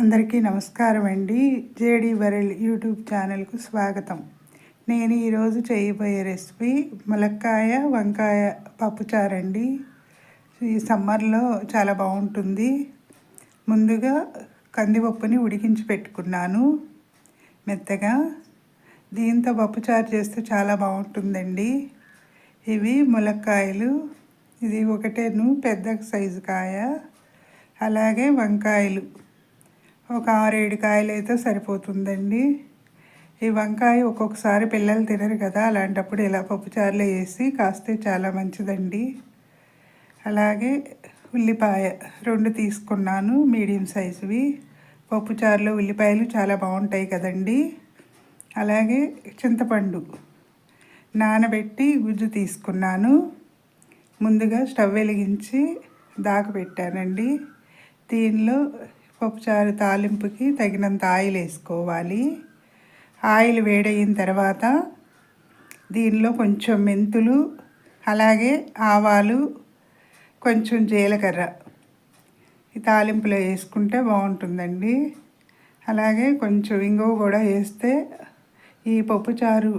అందరికీ నమస్కారం అండి. జేడీ వరల్డ్ యూట్యూబ్ ఛానల్కు స్వాగతం. నేను ఈరోజు చేయబోయే రెసిపీ ములక్కాయ వంకాయ పప్పుచారు అండి. ఈ సమ్మర్లో చాలా బాగుంటుంది. ముందుగా కందిపప్పుని ఉడికించి పెట్టుకున్నాను. మెత్తగా. దీంతో పప్పుచారు చేస్తే చాలా బాగుంటుందండి. ఇవి ములక్కాయలు. ఇది ఒకటేను పెద్ద సైజు కాయ. అలాగే వంకాయలు. ఒక ఆరేడు కాయలు అయితే సరిపోతుందండి. ఈ వంకాయ ఒక్కొక్కసారి పిల్లలు తినరు కదా అలాంటప్పుడు ఇలా పప్పుచారులో వేసి కాస్తే చాలా మంచిదండి. అలాగే ఉల్లిపాయ రెండు తీసుకున్నాను మీడియం సైజువి. పప్పుచారులో ఉల్లిపాయలు చాలా బాగుంటాయి కదండి. అలాగే చింతపండు నానబెట్టి గుజ్జు తీసుకున్నాను. ముందుగా స్టవ్ వెలిగించి దాకపెట్టానండి దీనిలో పప్పుచారు తాలింపుకి తగినంత ఆయిల్ వేసుకోవాలి. ఆయిల్ వేడయిన తర్వాత దీనిలో కొంచెం మెంతులు అలాగే ఆవాలు కొంచెం జీలకర్ర ఈ తాలింపులో వేసుకుంటే బాగుంటుందండి. అలాగే కొంచెం ఇంగువ కూడా వేస్తే ఈ పప్పుచారు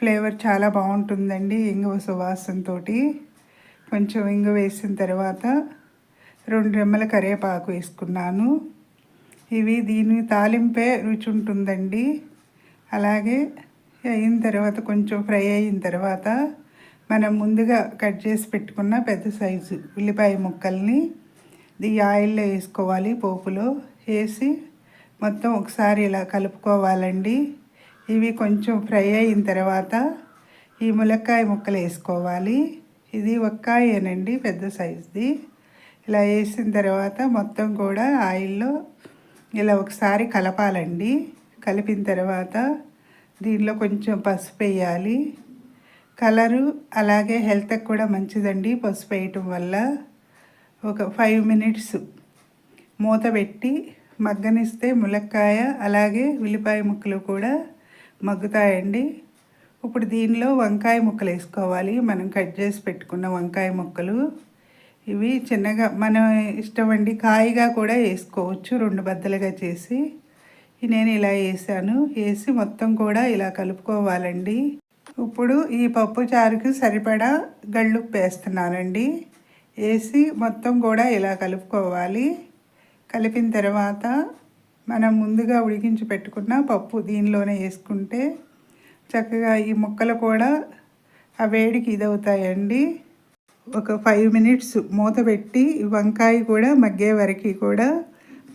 ఫ్లేవర్ చాలా బాగుంటుందండి ఇంగువ సువాసనతో కొంచెం ఇంగువ వేసిన తర్వాత రెండు రెమ్మల కరివేపాకు వేసుకున్నాను. ఇవి దీని తాలింపే రుచి ఉంటుందండి. అలాగే అయిన తర్వాత కొంచెం ఫ్రై అయిన తర్వాత మనం ముందుగా కట్ చేసి పెట్టుకున్న పెద్ద సైజు ఉల్లిపాయ ముక్కల్ని ఈ ఆయిల్లో వేసుకోవాలి పోపులో. వేసి మొత్తం ఒకసారి ఇలా కలుపుకోవాలండి. ఇవి కొంచెం ఫ్రై అయిన తర్వాత ఈ ములక్కాయ ముక్కలు వేసుకోవాలి. ఇది ఒక్కాయేనండి పెద్ద సైజుది. ఇలా వేసిన తర్వాత మొత్తం కూడా ఆయిల్లో ఇలా ఒకసారి కలపాలండి. కలిపిన తర్వాత దీనిలో కొంచెం పసుపు వేయాలి. కలరు అలాగే హెల్త్కి కూడా మంచిదండి పసుపు వేయటం వల్ల. ఒక ఫైవ్ మినిట్స్ మూత పెట్టి మగ్గనిస్తే ములక్కాయ అలాగే ఉల్లిపాయ ముక్కలు కూడా మగ్గుతాయండి. ఇప్పుడు దీనిలో వంకాయ ముక్కలు వేసుకోవాలి. మనం కట్ చేసి పెట్టుకున్న వంకాయ ముక్కలు. ఇవి చిన్నగా మనం ఇష్టం అండి కాయగా కూడా వేసుకోవచ్చు రెండు బద్దలుగా చేసి. నేను ఇలా వేసాను. వేసి మొత్తం కూడా ఇలా కలుపుకోవాలండి. ఇప్పుడు ఈ పప్పు చారుకు సరిపడా గళ్ళు వేస్తున్నానండి. వేసి మొత్తం కూడా ఇలా కలుపుకోవాలి. కలిపిన తర్వాత మనం ముందుగా ఉడికించి పెట్టుకున్న పప్పు దీనిలోనే వేసుకుంటే చక్కగా ఈ ముక్కలు కూడా ఆ వేడికి ఇదవుతాయండి. ఒక ఫైవ్ మినిట్స్ మూత పెట్టి వంకాయ కూడా మగ్గే వరకు కూడా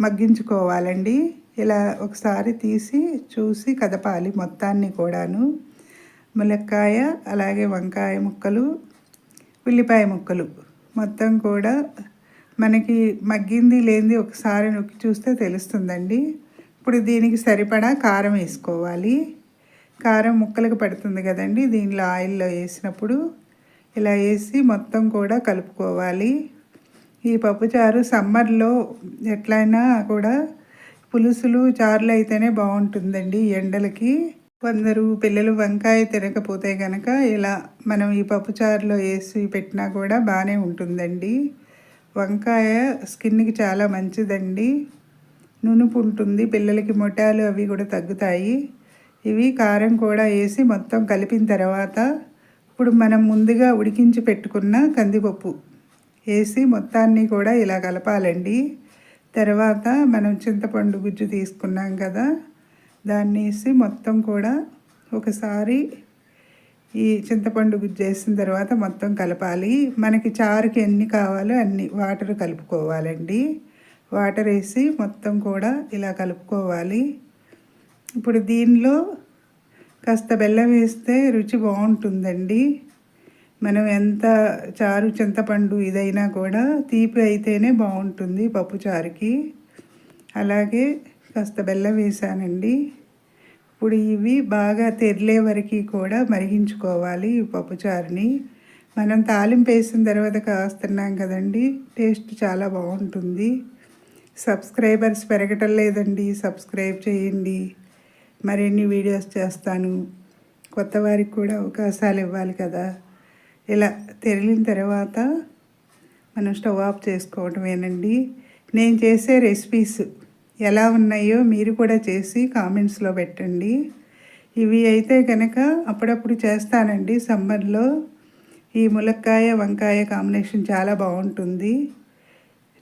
మగ్గించుకోవాలండి. ఇలా ఒకసారి తీసి చూసి కదపాలి మొత్తాన్ని కూడాను. ములక్కాయ అలాగే వంకాయ ముక్కలు ఉల్లిపాయ ముక్కలు మొత్తం కూడా మనకి మగ్గింది లేనిది ఒకసారి నొక్కి చూస్తే తెలుస్తుందండి. ఇప్పుడు దీనికి సరిపడా కారం వేసుకోవాలి. కారం ముక్కలకు పడుతుంది కదండి. దీనిలో ఆయిల్లో వేసినప్పుడు ఇలా వేసి మొత్తం కూడా కలుపుకోవాలి. ఈ పప్పుచారు సమ్మర్లో ఎట్లయినా కూడా పులుసులు చారులు అయితేనే బాగుంటుందండి ఎండలకి. కొందరు పిల్లలు వంకాయ తినకపోతే కనుక ఇలా మనం ఈ పప్పుచారులో వేసి పెట్టినా కూడా బాగానే ఉంటుందండి. వంకాయ స్కిన్కి చాలా మంచిదండి. నునుపు ఉంటుంది పిల్లలకి మొటాలు అవి కూడా తగ్గుతాయి. ఇవి కారం కూడా వేసి మొత్తం కలిపిన తర్వాత ఇప్పుడు మనం ముందుగా ఉడికించి పెట్టుకున్న కందిపప్పు వేసి మొత్తాన్ని కూడా ఇలా కలపాలండి. తర్వాత మనం చింతపండు గుజ్జు తీసుకున్నాం కదా దాన్ని వేసి మొత్తం కూడా ఒకసారి ఈ చింతపండు గుజ్జు వేసిన తర్వాత మొత్తం కలపాలి. మనకి చారుకి ఎన్ని కావాలో అన్ని వాటర్ కలుపుకోవాలండి. వాటర్ వేసి మొత్తం కూడా ఇలా కలుపుకోవాలి. ఇప్పుడు దీనిలో కాస్త బెల్లం వేస్తే రుచి బాగుంటుందండి. మనం ఎంత చారు చింతపండు ఇదైనా కూడా తీపి అయితేనే బాగుంటుంది పప్పు చారుకి. అలాగే కాస్త బెల్లం వేసానండి. ఇప్పుడు ఇవి బాగా తెరిలే వరకు కూడా మరిగించుకోవాలి ఈ పప్పుచారుని మనం తాలింపు వేసిన తర్వాత కాస్తున్నాం కదండి టేస్ట్ చాలా బాగుంటుంది. సబ్స్క్రైబర్స్ పెరగటం లేదండి సబ్స్క్రైబ్ చేయండి. మరిన్ని వీడియోస్ చేస్తాను. కొత్త వారికి కూడా అవకాశాలు ఇవ్వాలి కదా. ఇలా తెరిలిన తర్వాత మనం స్టవ్ ఆఫ్ చేసుకోవటమేనండి. నేను చేసే రెసిపీస్ ఎలా ఉన్నాయో మీరు కూడా చేసి కామెంట్స్లో పెట్టండి. ఇవి అయితే కనుక అప్పుడప్పుడు చేస్తానండి సమ్మర్లో. ఈ ములక్కాయ వంకాయ కాంబినేషన్ చాలా బాగుంటుంది.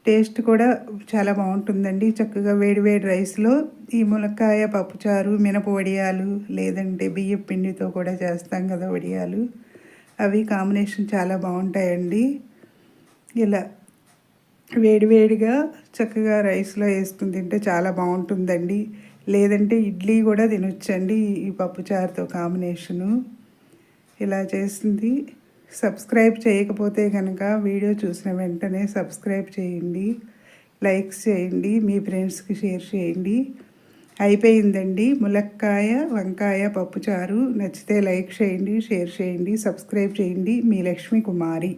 టేస్ట్ కూడా చాలా బాగుంటుందండి. చక్కగా వేడి వేడి రైస్లో ఈ మునక్కాయ పప్పుచారు మినప వడియాలు లేదంటే బియ్యం పిండితో కూడా చేస్తాం కదా వడియాలు. అవి కాంబినేషన్ చాలా బాగుంటాయండి. ఇలా వేడివేడిగా చక్కగా రైస్లో వేసుకుని తింటే చాలా బాగుంటుందండి. లేదంటే ఇడ్లీ కూడా తినొచ్చండి ఈ పప్పుచారుతో కాంబినేషను. ఇలా చేసింది. సబ్స్క్రైబ్ చేయకపోతే కనుక వీడియో చూసిన వెంటనే సబ్స్క్రైబ్ చేయండి లైక్స్ చేయండి మీ ఫ్రెండ్స్కి షేర్ చేయండి. అయిపోయిందండి ములక్కాయ వంకాయ పప్పుచారు. నచ్చితే లైక్ చేయండి షేర్ చేయండి సబ్స్క్రైబ్ చేయండి. మీ లక్ష్మీ కుమారి.